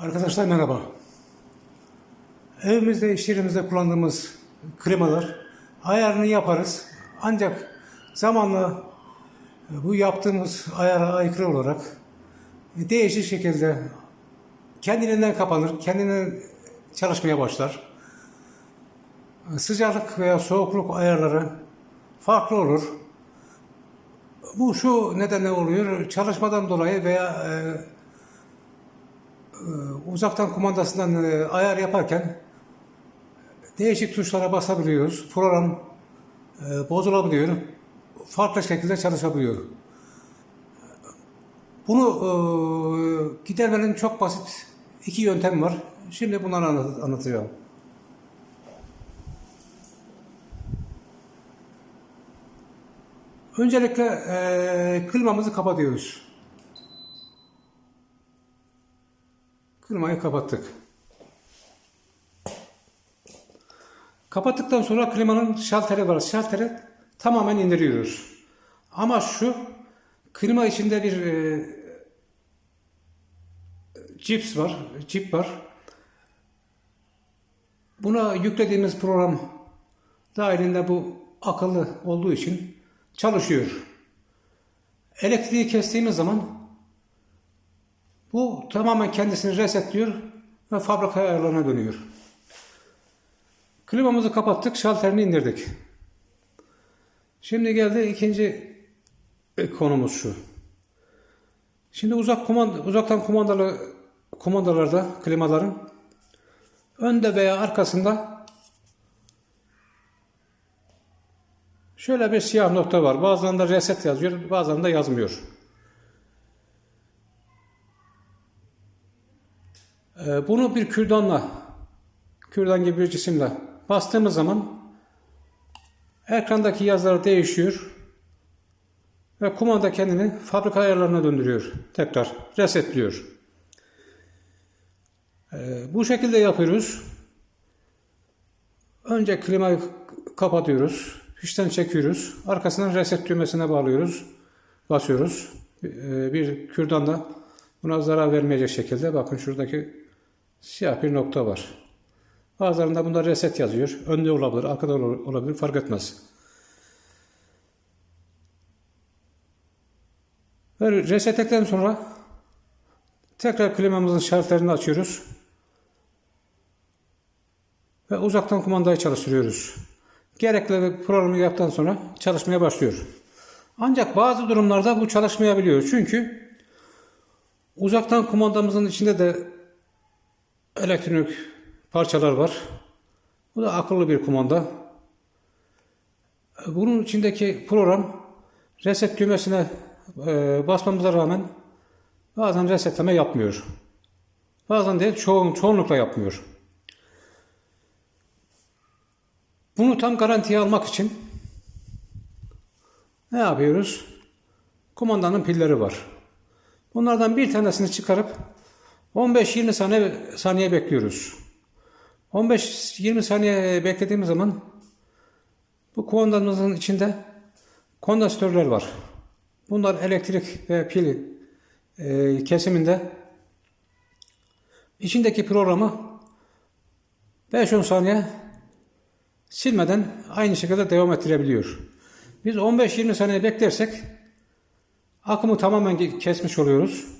Arkadaşlar merhaba. Evimizde, iş yerimizde kullandığımız klimalar ayarını yaparız. Ancak zamanla bu yaptığımız ayara aykırı olarak değişik şekilde kendiliğinden kapanır, kendinden çalışmaya başlar. Sıcaklık veya soğukluk ayarları farklı olur. Bu şu nedenle oluyor, çalışmadan dolayı veya e, uzaktan kumandasından e, ayar yaparken değişik tuşlara basabiliyoruz. Program e, bozulabiliyor. Farklı şekilde çalışabiliyor. Bunu e, gidermenin çok basit iki yöntem var. Şimdi bunları anlat- anlatacağım. Öncelikle e, klimamızı kapatıyoruz. Klimayı kapattık. Kapattıktan sonra klimanın şalteri var. Şalteri tamamen indiriyoruz. Ama şu klima içinde bir e, cips var, cip var. Buna yüklediğimiz program dahilinde bu akıllı olduğu için çalışıyor. Elektriği kestiğimiz zaman bu tamamen kendisini resetliyor ve fabrika ayarlarına dönüyor. Klimamızı kapattık, şalterini indirdik. Şimdi geldi ikinci konumuz şu. Şimdi uzak kumanda, uzaktan kumandalı kumandalarda klimaların önde veya arkasında şöyle bir siyah nokta var. Bazılarında reset yazıyor, bazılarında yazmıyor. Bunu bir kürdanla, kürdan gibi bir cisimle bastığımız zaman ekrandaki yazılar değişiyor ve kumanda kendini fabrika ayarlarına döndürüyor. Tekrar resetliyor. Ee, Bu şekilde yapıyoruz. Önce klimayı kapatıyoruz. Fişten çekiyoruz. Arkasından reset düğmesine bağlıyoruz. Basıyoruz. Ee, Bir kürdanla buna zarar vermeyecek şekilde bakın şuradaki siyah bir nokta var. Bazılarında bunda reset yazıyor. Önde olabilir, arkada ol- olabilir fark etmez. Ve resetledikten sonra tekrar klimamızın şartlarını açıyoruz. Ve uzaktan kumandayı çalıştırıyoruz. Gerekli programı yaptıktan sonra çalışmaya başlıyor. Ancak bazı durumlarda bu çalışmayabiliyor. Çünkü uzaktan kumandamızın içinde de elektronik parçalar var. Bu da akıllı bir kumanda. Bunun içindeki program reset düğmesine e, basmamıza rağmen bazen resetleme yapmıyor. Bazen de çoğun, çoğunlukla yapmıyor. Bunu tam garantiye almak için ne yapıyoruz? Kumandanın pilleri var. Bunlardan bir tanesini çıkarıp 15-20 saniye, saniye bekliyoruz. 15-20 saniye beklediğimiz zaman bu kumandanımızın içinde kondansatörler var. Bunlar elektrik ve pil e, kesiminde içindeki programı 5-10 saniye silmeden aynı şekilde devam ettirebiliyor. Biz 15-20 saniye beklersek akımı tamamen kesmiş oluyoruz.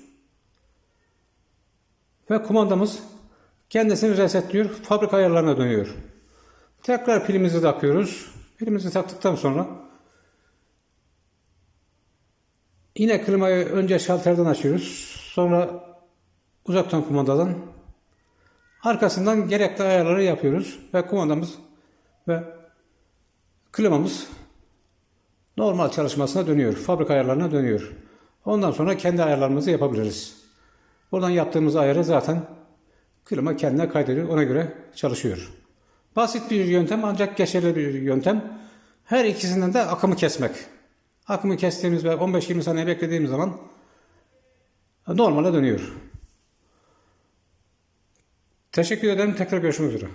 Ve kumandamız kendisini resetliyor, fabrika ayarlarına dönüyor. Tekrar pilimizi takıyoruz. Pilimizi taktıktan sonra yine klimayı önce şalterden açıyoruz. Sonra uzaktan kumandadan arkasından gerekli ayarları yapıyoruz ve kumandamız ve klimamız normal çalışmasına dönüyor. Fabrika ayarlarına dönüyor. Ondan sonra kendi ayarlarımızı yapabiliriz. Buradan yaptığımız ayarı zaten klima kendine kaydediyor. Ona göre çalışıyor. Basit bir yöntem ancak geçerli bir yöntem. Her ikisinden de akımı kesmek. Akımı kestiğimiz ve 15-20 saniye beklediğimiz zaman normale dönüyor. Teşekkür ederim. Tekrar görüşmek üzere.